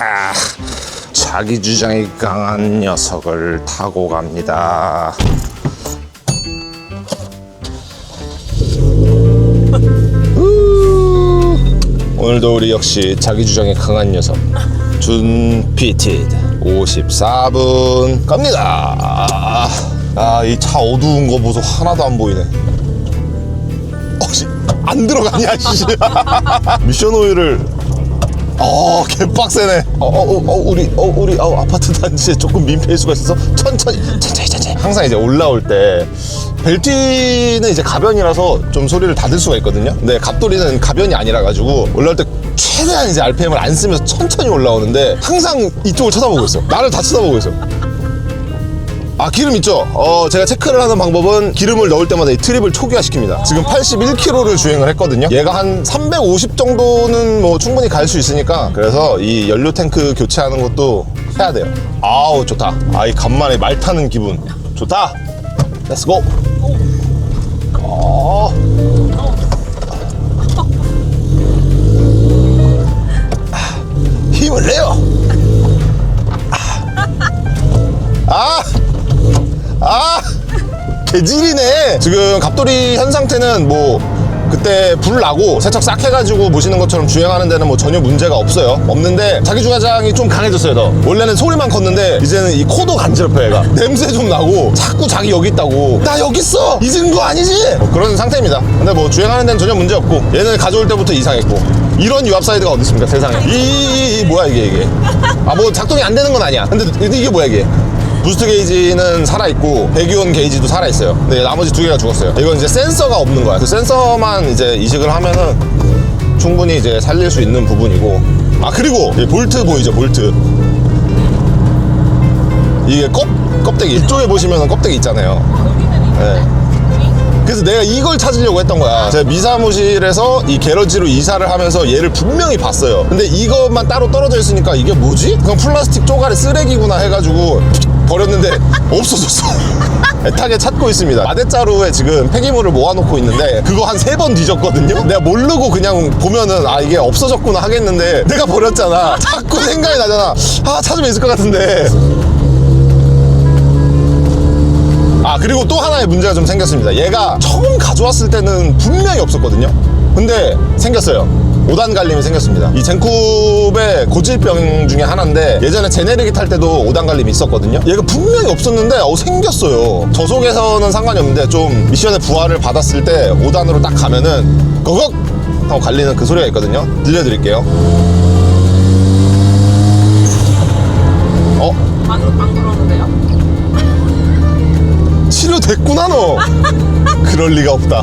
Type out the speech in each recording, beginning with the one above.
하, 자기 주장이 강한 녀석을 타고 갑니다. 우, 오늘도 우리 역시 자기 주장이 강한 녀석 준피티드 54분 갑니다. 아 이 차 어두운 거 보소 하나도 안 보이네. 어 씨 안 들어가냐 씨. 미션 오일을 어 개빡세네. 어, 어, 어, 어, 우리 어, 우리 어, 아파트 단지에 조금 민폐일 수가 있어서 천천히 천천히 천천히. 항상 이제 올라올 때 벨트는 이제 가변이라서 좀 소리를 닫을 수가 있거든요. 근데 갑돌이는 가변이 아니라 가지고 올라올 때 최대한 이제 RPM을 안 쓰면서 천천히 올라오는데 항상 이쪽을 쳐다보고 있어. 나를 다 쳐다보고 있어. 아 기름 있죠? 어 제가 체크를 하는 방법은 기름을 넣을 때마다 이 트립을 초기화시킵니다. 지금 81km를 주행을 했거든요. 얘가 한 350 정도는 뭐 충분히 갈 수 있으니까 그래서 이 연료 탱크 교체하는 것도 해야 돼요. 아우 좋다. 아이 간만에 말 타는 기분. 좋다. 렛츠 고 어. 아, 힘을 내요 개질이네! 지금 갑돌이 현 상태는 뭐, 그때 불 나고 세척 싹 해가지고 보시는 것처럼 주행하는 데는 뭐 전혀 문제가 없어요. 없는데 자기 주가장이 좀 강해졌어요, 더. 원래는 소리만 컸는데 이제는 이 코도 간지럽혀, 얘가. 냄새 좀 나고 자꾸 자기 여기 있다고. 나 여기 있어! 잊은 거 아니지? 뭐 그런 상태입니다. 근데 뭐 주행하는 데는 전혀 문제 없고 얘는 가져올 때부터 이상했고 이런 유압 사이드가 어디 있습니까, 세상에. 이, 이, 이 뭐야, 이게, 이게. 아, 뭐 작동이 안 되는 건 아니야. 근데 이게 뭐야, 이게. 부스트 게이지는 살아있고 배기온 게이지도 살아있어요 근데 나머지 두 개가 죽었어요 이건 이제 센서가 없는 거야 그 센서만 이제 이식을 하면은 충분히 이제 살릴 수 있는 부분이고 아 그리고 이 볼트 보이죠 볼트 이게 껍, 껍데기 이쪽에 보시면 껍데기 있잖아요 네. 그래서 내가 이걸 찾으려고 했던 거야. 제가 미사무실에서 이 게러지로 이사를 하면서 얘를 분명히 봤어요. 근데 이것만 따로 떨어져 있으니까 이게 뭐지? 그냥 플라스틱 쪼가리 쓰레기구나 해가지고 버렸는데 없어졌어. 애타게 찾고 있습니다. 마대자루에 지금 폐기물을 모아놓고 있는데 그거 한 세 번 뒤졌거든요. 내가 모르고 그냥 보면은 아 이게 없어졌구나 하겠는데 내가 버렸잖아. 자꾸 생각이 나잖아. 아 찾으면 있을 것 같은데. 아 그리고 또 하나의 문제가 좀 생겼습니다 얘가 처음 가져왔을 때는 분명히 없었거든요 근데 생겼어요 5단 갈림이 생겼습니다. 이 젠쿱의 고질병 중에 하나인데 예전에 제네릭이 탈 때도 5단 갈림이 있었거든요. 얘가 분명히 없었는데 어, 생겼어요. 저속에서는 상관이 없는데 좀 미션의 부하를 받았을 때 5단으로 딱 가면은 거걱! 하고 갈리는 그 소리가 있거든요. 들려드릴게요. 어? 안, 안 그러는데요? 치료됐구나 너. 그럴 리가 없다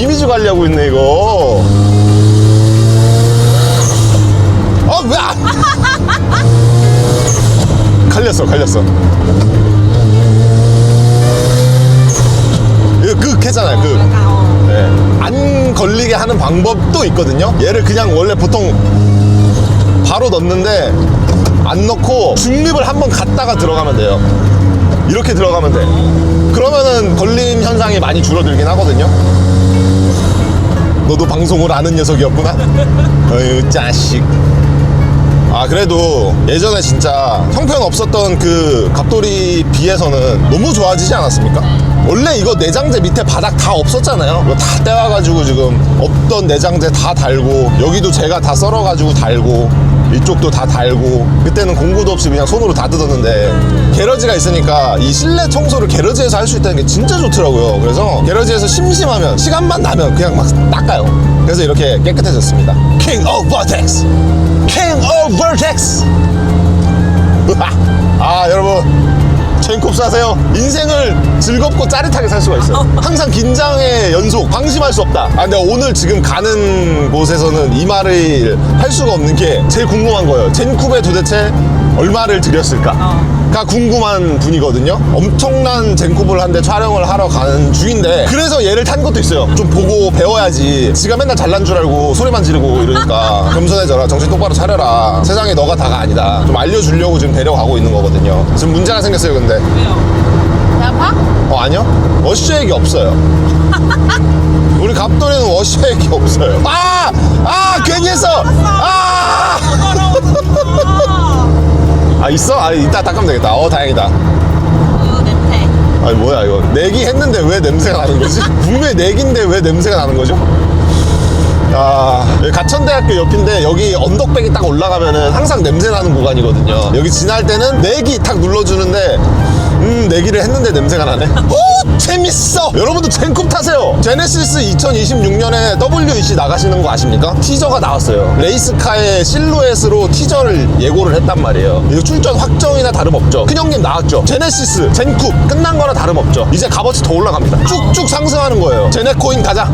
이미지 관리하고 있네 이거 아왜 안... 갈렸어 갈렸어 이거 그 했잖아요 그 약간 어. 네. 안 걸리게 하는 방법도 있거든요. 얘를 그냥 원래 보통 바로 넣는데 안 넣고 중립을 한번 갔다가 들어가면 돼요. 이렇게 들어가면 돼. 그러면은 걸림 현상이 많이 줄어들긴 하거든요. 너도 방송을 아는 녀석이었구나. 어휴 자식. 아 그래도 예전에 진짜 형편 없었던 그 갑돌이 비해서는 너무 좋아지지 않았습니까? 원래 이거 내장재 밑에 바닥 다 없었잖아요. 이거 다 떼와가지고 지금 없던 내장재 다 달고 여기도 제가 다 썰어가지고 달고 이쪽도 다 달고 그때는 공구도 없이 그냥 손으로 다 뜯었는데 게러지가 있으니까 이 실내 청소를 게러지에서 할 수 있다는 게 진짜 좋더라고요. 그래서 게러지에서 심심하면 시간만 나면 그냥 막 닦아요. 그래서 이렇게 깨끗해졌습니다. Of Vortex, King of Vortex. 아 사세요. 인생을 즐겁고 짜릿하게 살 수가 있어요. 항상 긴장의 연속, 방심할 수 없다. 아, 근데 오늘 지금 가는 곳에서는 이 말을 할 수가 없는 게 제일 궁금한 거예요. 젠쿱에 도대체 얼마를 들였을까? 가 궁금한 분이거든요. 엄청난 젠쿱을 한대 촬영을 하러 가는 중인데 그래서 얘를 탄 것도 있어요. 좀 보고 배워야지. 지가 맨날 잘난 줄 알고 소리만 지르고 이러니까 겸손해져라. 정신 똑바로 차려라. 세상에 너가 다가 아니다. 좀 알려주려고 지금 데려가고 있는 거거든요. 지금 문제가 생겼어요, 근데. 왜요? 배 아파? 어 아니요 어시저 얘기 없어요 우리 갑돌이는 워셔액이 없어요. 아! 아! 괜히 했어! 아! 있어? 아, 이따 닦으면 되겠다. 어, 다행이다. 아니, 뭐야, 이거. 내기 했는데 왜 냄새가 나는 거지? 분명히 내기인데 왜 냄새가 나는 거죠? 아, 가천대학교 옆인데 여기 언덕백이 딱 올라가면은 항상 냄새 나는 구간이거든요. 여기 지날 때는 내기 탁 눌러주는데 음 내기를 했는데 냄새가 나네. 오 재밌어. 여러분도 젠쿱 타세요. 제네시스 2026년에 WEC 나가시는 거 아십니까? 티저가 나왔어요. 레이스카의 실루엣으로 티저를 예고를 했단 말이에요. 이거 출전 확정이나 다름없죠. 큰형님 나왔죠. 제네시스, 젠쿱 끝난 거나 다름없죠. 이제 값어치 더 올라갑니다. 쭉쭉 상승하는 거예요. 제네코인 가자.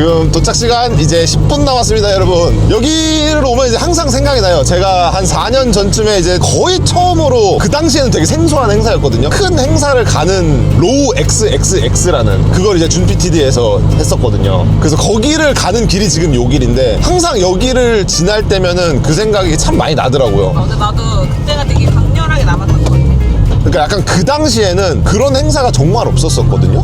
지금 도착 시간 이제 10분 남았습니다, 여러분. 여기를 오면 이제 항상 생각이 나요. 제가 한 4년 전쯤에 이제 거의 처음으로 그 당시에는 되게 생소한 행사였거든요. 큰 행사를 가는 로우 XXX라는 그걸 이제 준PTD에서 했었거든요. 그래서 거기를 가는 길이 지금 요 길인데 항상 여기를 지날 때면은 그 생각이 참 많이 나더라고요. 아, 근데 나도 그때가 되게 강렬하게 남았던 것 같아. 그러니까 약간 그 당시에는 그런 행사가 정말 없었었거든요.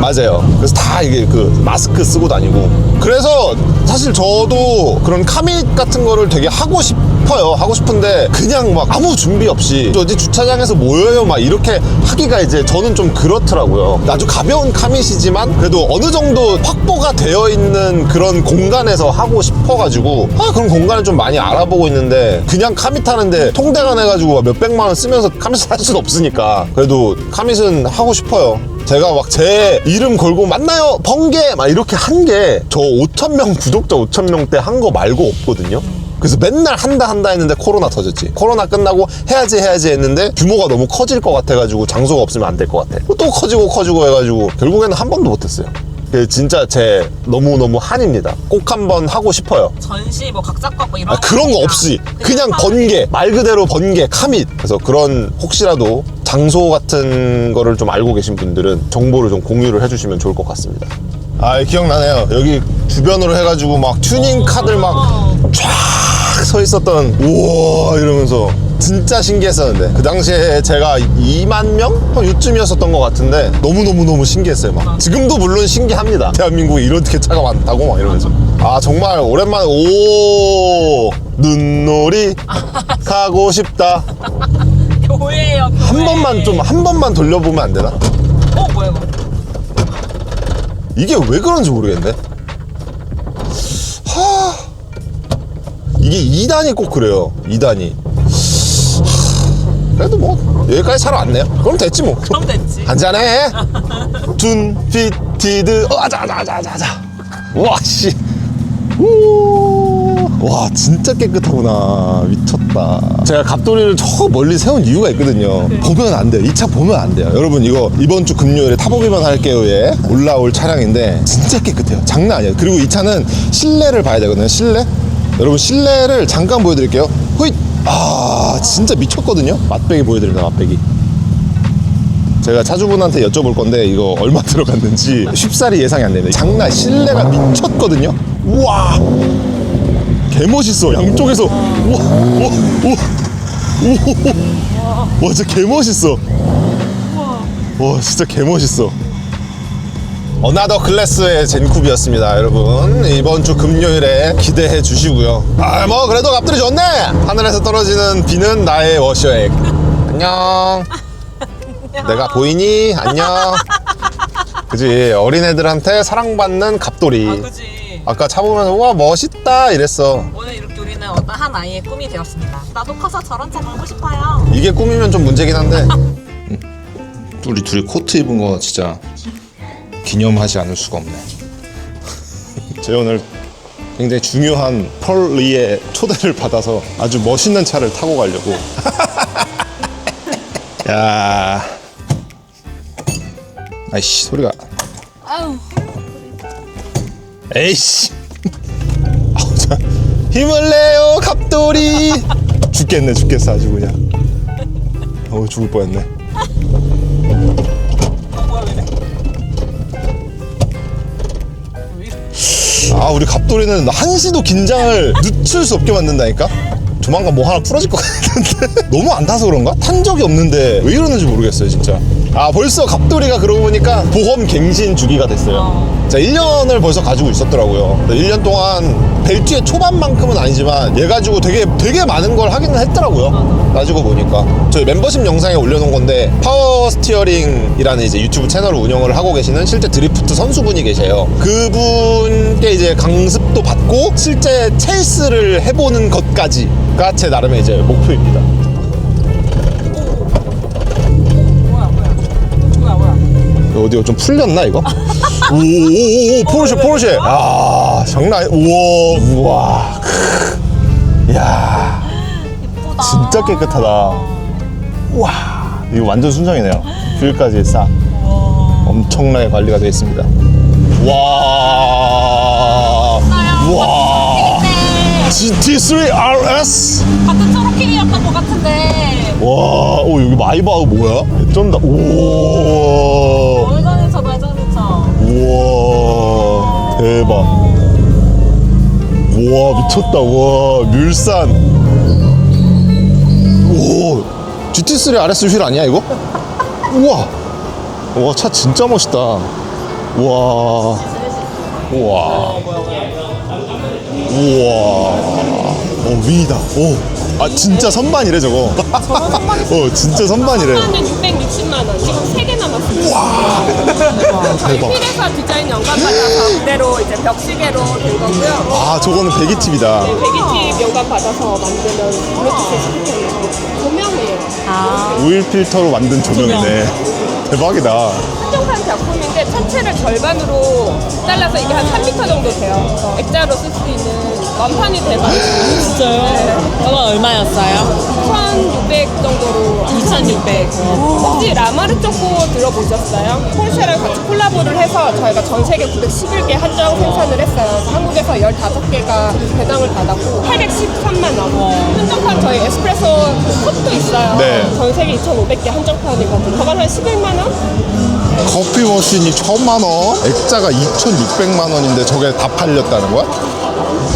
맞아요. 그래서 다 이게 그 마스크 쓰고 다니고. 그래서 사실 저도 그런 카밋 같은 거를 되게 하고 싶 어요. 하고 싶은데 그냥 막 아무 준비 없이 저 어디 주차장에서 모여요 막 이렇게 하기가 이제 저는 좀 그렇더라고요. 아주 가벼운 카밋이지만 그래도 어느 정도 확보가 되어 있는 그런 공간에서 하고 싶어가지고 아 그런 공간을 좀 많이 알아보고 있는데 그냥 카밋 하는데 통대간 해가지고 몇백만 원 쓰면서 카밋을 할 수는 없으니까 그래도 카밋은 하고 싶어요. 제가 막 제 이름 걸고 만나요 번개 막 이렇게 한 게 저 5천 명 구독자 5천 명 때 한 거 말고 없거든요. 그래서 맨날 한다 한다 했는데 코로나 터졌지. 코로나 끝나고 해야지 해야지 했는데 규모가 너무 커질 것 같아가지고 장소가 없으면 안 될 것 같아. 또 커지고 커지고 해가지고 결국에는 한 번도 못했어요. 그게 진짜 제 너무 너무 한입니다. 꼭 한번 하고 싶어요. 전시 뭐 각작과 뭐 이런 아, 그런 거 없이 그냥 번개 말 그대로 번개 카밋 그래서 그런 혹시라도 장소 같은 거를 좀 알고 계신 분들은 정보를 좀 공유를 해주시면 좋을 것 같습니다 아 기억나네요 여기 주변으로 해가지고 막 튜닝 카들 막쫙 서 있었던 우와 이러면서 진짜 신기했었는데 그 당시에 제가 2만 명? 한 요쯤이었었던 것 같은데 너무너무너무 신기했어요 막 지금도 물론 신기합니다 대한민국에 이렇게 차가 많다고 막 이러면서 아 정말 오랜만에 오 눈놀이 가고 싶다 교회예요. 교회. 한 번만 좀 한 번만 돌려보면 안 되나? 어 뭐야 이거? 이게 왜 그런지 모르겠네. 이게 2단이 꼭 그래요. 2단이. 그래도 뭐 여기까지 잘 왔네요. 그럼 됐지 뭐. 그럼 됐지. 한잔해. 둔 피티드. 어, 아자 아자 아자 아자, 아자. 와 씨. 우. 와 진짜 깨끗하구나 미쳤다 제가 갑돌이를 저 멀리 세운 이유가 있거든요 보면 안 돼요 이 차 보면 안 돼요 여러분 이거 이번 주 금요일에 타보기만 할게요에 올라올 차량인데 진짜 깨끗해요 장난 아니에요 그리고 이 차는 실내를 봐야 되거든요 실내 여러분 실내를 잠깐 보여드릴게요 호잇 아 진짜 미쳤거든요 맛배기 보여드립니다 맛배기 제가 차주분한테 여쭤볼 건데 이거 얼마 들어갔는지 쉽사리 예상이 안 됩니다. 장난 실내가 미쳤거든요. 우와 개 멋있어 양쪽에서 우와 우와 우와 와 진짜 개 멋있어. 와 진짜 개 멋있어. 어나더 클래스의 젠쿱이었습니다 여러분 이번 주 금요일에 기대해 주시고요 아 뭐 그래도 값들이 좋네 하늘에서 떨어지는 비는 나의 워셔액 안녕 내가 보이니? 안녕. 그지 어린애들한테 사랑받는 갑돌이. 아 그지. 아까 차 보면서 우와 멋있다 이랬어. 오늘 이렇게 우리는 어떤 한 아이의 꿈이 되었습니다. 나도 커서 저런 차 타고 싶어요. 이게 꿈이면 좀 문제긴 한데. 우리 둘이 코트 입은 거 진짜 기념하지 않을 수가 없네. 제 오늘 굉장히 중요한 펄리의 초대를 받아서 아주 멋있는 차를 타고 가려고. 야. 아이씨 소리가. 아우. 에이씨. 힘을 내요 갑돌이. 죽겠네 죽겠어 아주 그냥. 어우 죽을 뻔했네. 아 우리 갑돌이는 한시도 긴장을 늦출 수 없게 만든다니까 조만간 뭐 하나 풀어질 것 같은데. 너무 안 타서 그런가? 탄 적이 없는데 왜 이러는지 모르겠어요 진짜. 아 벌써 갑돌이가 그러고 보니까 보험 갱신 주기가 됐어요. 어. 자 1년을 벌써 가지고 있었더라고요. 1년 동안 벨트의 초반만큼은 아니지만 얘 가지고 되게 되게 많은 걸 하기는 했더라고요. 따지고 보니까. 저희 멤버십 영상에 올려놓은 건데 파워 스티어링이라는 이제 유튜브 채널을 운영을 하고 계시는 실제 드리프트 선수분이 계세요. 그분께 이제 강습도 받고 실제 체이스를 해보는 것까지 가제 나름의 이제 목표입니다. 뭐야 뭐야 뭐야 뭐야 어디가 좀 풀렸나 이거? 오오오 포르쉐 포르쉐. 야 장난 아니 우와 우와. 크. 야 예쁘다. 진짜 깨끗하다. 와 이거 완전 순정이네요. 뷰까지 싹. 엄청나게 관리가 되어 있습니다. 와. 와. GT3 RS 같은 초록핑이었던 것 같은데 와, 오 여기 마이바흐 뭐야? 쩐다. 오, 월간에서 발전했죠 우와, 대박. 우와 미쳤다. 와 뮬산. 오, GT3 RS 휠 아니야 이거? 우와, 와 차 진짜 멋있다. 우와, 우와, 우와, 어 위다. 오, 아 진짜 선반이래 저거. 어 진짜 선반이래. 하는데 660만 원. 지금 3개 남았습니다. 저희 대박. 필에서 디자인 연관 받아서 그대로 이제 벽시계로 된 거고요. 아 저거는 배기팁이다. 배기팁 연관 받아서 만드는 블루투스 스피커예요. 조명이에요. 아 오일 필터로 만든 조명이네. 대박이다. 한정판 작품인데 전체를 절반으로 잘라서 이게 한 3m 정도 돼요. 액자로 쓸 수 있는 완판이 돼가지고 진짜요? 이거 얼마였어요? 2,600 정도로 2,600. 혹시 라마르 초코 들어보셨어요? 폴쉐랑 같이 콜라보를 해서 저희가 전 세계 911개 한정 생산을 했어요. 한국에서 15개가 배당을 받았고 813만 원. 한정판 저희 에스프레소 컵도 있어요. 네. 전 세계 2,500개 한정판이거든요. 저건 한 11만 원? 커피 머신이 천만 원, 액자가 2,600만 원인데 저게 다 팔렸다는 거야?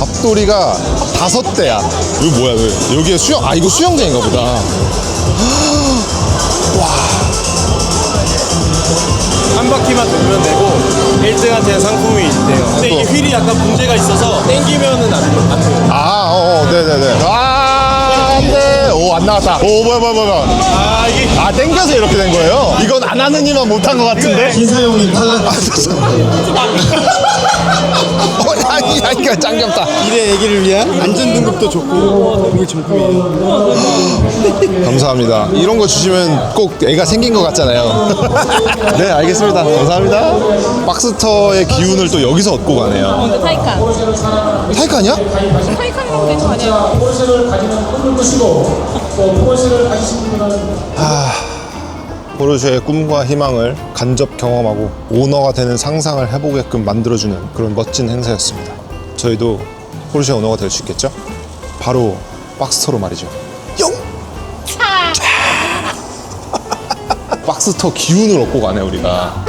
밥돌이가 다섯 대야. 이거 뭐야? 왜? 여기에 수영? 아 이거 수영장인가 보다. 한 바퀴만 돌면 되고 1등한테는 상품이 있대요. 근데 이게 휠이 약간 문제가 있어서 땡기면은 안 돼요. 안 돼요. 아, 어, 어, 네네네. 아, 안 돼. 오, 안 나왔다. 오, 뭐야, 뭐야, 뭐야. 아 이게 아, 땡겨서 이렇게 된 거예요? 이건 안 하는 이만 못한 것 같은데? 신사용이 탈락. 아. 어, 아니, 아니, 짱 귀엽다. 일의 애기를 위한 안전 등급도 좋고 이게 정품이에요. 감사합니다. 이런 거 주시면 꼭 애가 생긴 것 같잖아요. 네, 알겠습니다. 감사합니다. 박스터의 기운을 또 여기서 얻고 가네요. 타이칸 타이칸이야? 타이칸이라고 된거 아니에요? 포르쉐의 꿈과 희망을 간접 경험하고 오너가 되는 상상을 해보게끔 만들어주는 그런 멋진 행사였습니다. 저희도 포르쉐 오너가 될 수 있겠죠? 바로 박스터로 말이죠. 영! 박스터 기운을 얻고 가네 우리가.